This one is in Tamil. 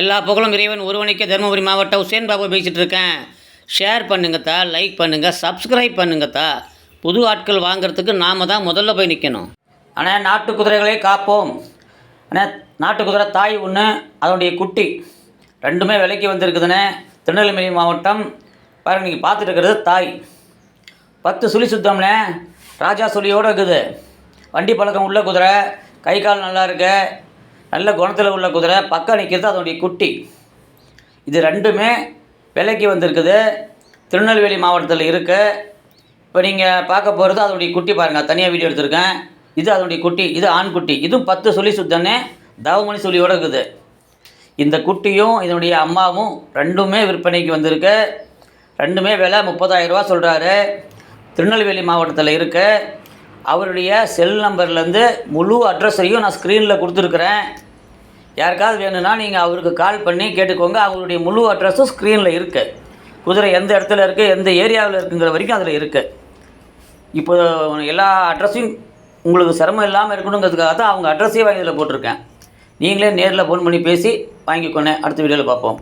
எல்லா புகழும் இறைவன் ஒருவனுக்கே தருமபுரி மாவட்டம் உசேன் பாபு பேசிகிட்டு இருக்கேன். ஷேர் பண்ணுங்கத்தா லைக் பண்ணுங்கள் சப்ஸ்கிரைப் பண்ணுங்கத்தா புது ஆட்கள் வாங்குறதுக்கு நாம் தான் முதல்ல போய் நிற்கணும் ஆனால் நாட்டு குதிரைகளை காப்போம். ஆனால் நாட்டு குதிரை தாய் ஒன்று அதனுடைய குட்டி. ரெண்டுமே விலைக்கு வந்திருக்குதுண்ணே. திருநெல்வேலி மாவட்டம். பாருங்கள் நீங்கள் பார்த்துட்டு இருக்கிறது தாய். பத்து சுழி சுத்தம்னே ராஜா சுழியோடு இருக்குது. வண்டி பழக்கம் உள்ள குதிரை. கை கால் நல்லா இருக்குது நல்ல குணத்தில் உள்ள குதிரை பக்கம் நிற்கிறது அதனுடைய குட்டி. இது ரெண்டுமே விலைக்கு வந்திருக்குது. திருநெல்வேலி மாவட்டத்தில் இருக்குது இப்போ நீங்கள் பார்க்க போகிறது அதனுடைய குட்டி பாருங்கள் தனியாக வீடியோ எடுத்திருக்கேன். இது அதனுடைய குட்டி இது ஆண் குட்டி. இதுவும் பத்து சொல்லி சுத்தனே தவமணி சொல்லியோடு இருக்குது. இந்த குட்டியும் இதனுடைய அம்மாவும் ரெண்டுமே விற்பனைக்கு வந்திருக்கு. ரெண்டுமே விலை முப்பதாயிரம் ரூபா சொல்கிறாரு திருநெல்வேலி மாவட்டத்தில் இருக்குது அவருடைய செல் நம்பர்லேருந்து முழு அட்ரஸையும் நான் ஸ்க்ரீனில் கொடுத்துருக்குறேன். யாருக்காவது வேணும்னா நீங்கள் அவருக்கு கால் பண்ணி கேட்டுக்கோங்க. அவங்களுடைய முழு அட்ரஸும் ஸ்க்ரீனில் இருக்குது குதிரை எந்த இடத்துல இருக்குது எந்த ஏரியாவில் இருக்குங்கிற வரைக்கும் அதில் இருக்குது இப்போ எல்லா அட்ரஸையும் உங்களுக்கு சிரமம் இல்லாமல் இருக்கணுங்கிறதுக்காக தான் அவங்க அட்ரஸே வாங்கி இதில் போட்டிருக்கேன். நீங்களே நேரில் ஃபோன் பண்ணி பேசி வாங்கிக்கொண்டேன் அடுத்த வீடியோவில் பார்ப்போம்.